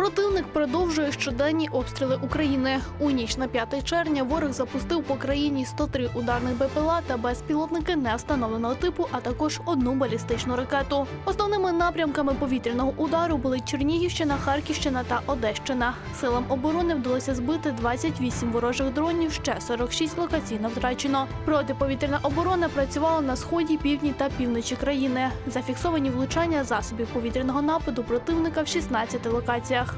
Противник продовжує щоденні обстріли України. У ніч на 5 червня ворог запустив по країні 103 ударних БПЛА та безпілотники не встановленого типу, а також одну балістичну ракету. Основними напрямками повітряного удару були Чернігівщина, Харківщина та Одещина. Силам оборони вдалося збити 28 ворожих дронів, ще 46 локаційно втрачено. Протиповітряна оборона працювала на сході, півдні та півночі країни. Зафіксовані влучання засобів повітряного нападу противника в 16 локаціях.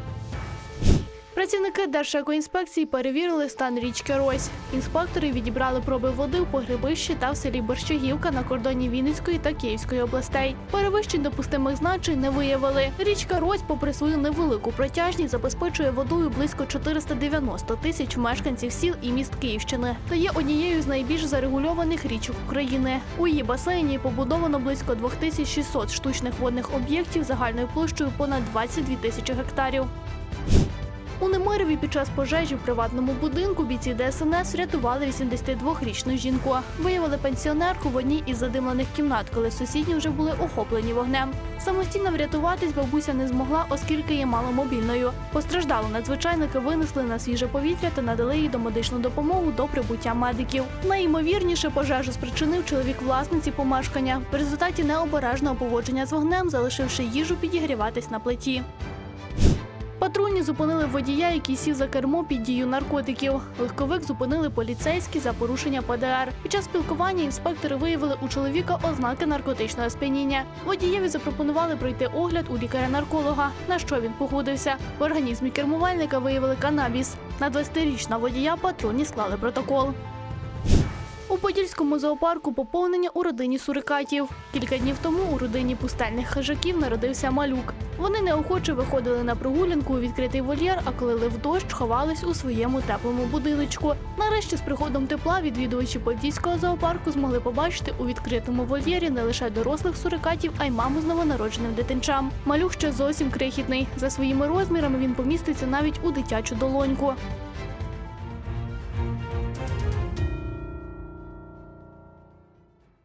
Працівники Держекоінспекції перевірили стан річки Рось. Інспектори відібрали проби води в погребищі та в селі Борщагівка на кордоні Вінницької та Київської областей. Перевищень допустимих значень не виявили. Річка Рось, попри свою невелику протяжність, забезпечує водою близько 490 тисяч мешканців сіл і міст Київщини та є однією з найбільш зарегульованих річок України. У її басейні побудовано близько 2600 штучних водних об'єктів загальною площею понад 22 тисячі гектарів. У Немирові під час пожежі в приватному будинку бійці ДСНС врятували 82-річну жінку. Виявили пенсіонерку в одній із задимлених кімнат, коли сусідні вже були охоплені вогнем. Самостійно врятуватись бабуся не змогла, оскільки є маломобільною. Постраждалу надзвичайники винесли на свіже повітря та надали їй домедичну допомогу до прибуття медиків. Найімовірніше пожежу спричинив чоловік власниці помешкання в результаті необережного поводження з вогнем, залишивши їжу підігріватись на плиті. Патрульні зупинили водія, який сів за кермо під дією наркотиків. Легковик зупинили поліцейські за порушення ПДР. Під час спілкування інспектори виявили у чоловіка ознаки наркотичного сп'яніння. Водієві запропонували пройти огляд у лікаря-нарколога, на що він погодився. В організмі кермувальника виявили канабіс. На 20-річного водія патрульні склали протокол. У Подільському зоопарку поповнення у родині сурикатів. Кілька днів тому у родині пустельних хижаків народився малюк. Вони неохоче виходили на прогулянку у відкритий вольєр, а коли лив дощ, ховались у своєму теплому будиночку. Нарешті з приходом тепла відвідувачі Подільського зоопарку змогли побачити у відкритому вольєрі не лише дорослих сурикатів, а й маму з новонародженим дитинчам. Малюк ще зовсім крихітний. За своїми розмірами він поміститься навіть у дитячу долоньку.